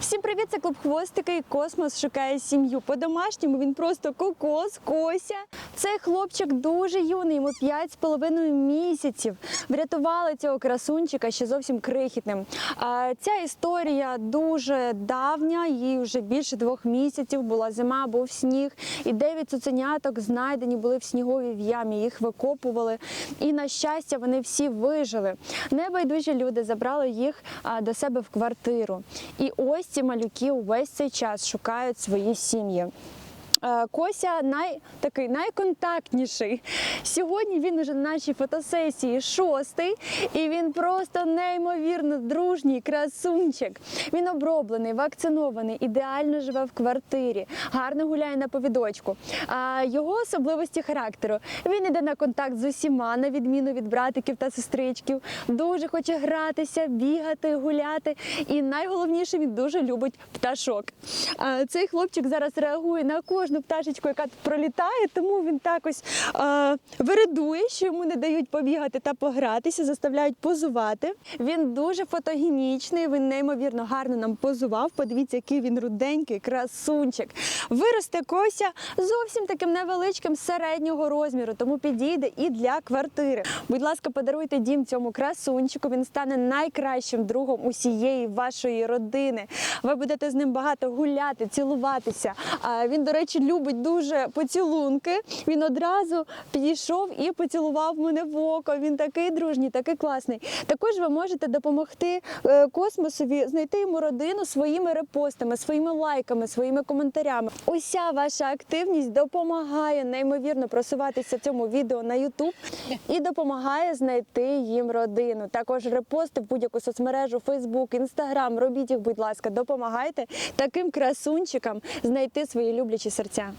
Всім привіт! Це клуб Хвостика і Космос шукає сім'ю. По-домашньому він просто кокос, кося. Цей хлопчик дуже юний, йому 5,5 місяців. Врятували цього красунчика ще зовсім крихітним. Ця історія дуже давня, їй вже більше двох місяців. Була зима, був сніг, і дев'ять цуценяток знайдені були в сніговій в ямі. Їх викопували. І на щастя, вони всі вижили. Небайдужі люди забрали їх до себе в квартиру. І ось ці малюки увесь цей час шукають свої сім'ї. Е, Кося най, такий найконтактніший. Сьогодні він уже на нашій фотосесії шостий, і він просто неймовірно дружній красунчик. Він оброблений, вакцинований, ідеально живе в квартирі, гарно гуляє на повідочку. А його особливості характеру. Він іде на контакт з усіма, на відміну від братиків та сестричків. Дуже хоче гратися, бігати, гуляти. І найголовніше, він дуже любить пташок. А цей хлопчик зараз реагує на кожну пташечку, яка пролітає, тому він так ось е, вередує, що йому не дають побігати та погратися, заставляють позувати. Він дуже фотогенічний, він неймовірно гарно нам позував. Подивіться, який він руденький, красунчик. Виросте кося зовсім таким невеличким середнього розміру, тому підійде і для квартири. Будь ласка, подаруйте дім цьому красунчику. Він стане найкращим другом усієї вашої родини. Ви будете з ним багато гуляти, цілуватися. Він, до речі, любить дуже поцілунки. Він одразу підійшов і поцілував мене в око. Він такий дружній, такий класний. Також ви можете допомогти е, космосові знайти йому родину своїми репостами, своїми лайками, своїми коментарями. Уся ваша активність допомагає неймовірно просуватися цьому відео на YouTube і допомагає знайти їм родину. Також репости в будь-яку соцмережу, Facebook, Instagram. Робіть їх, будь ласка, допомагайте таким красунчикам знайти свої люблячі серця.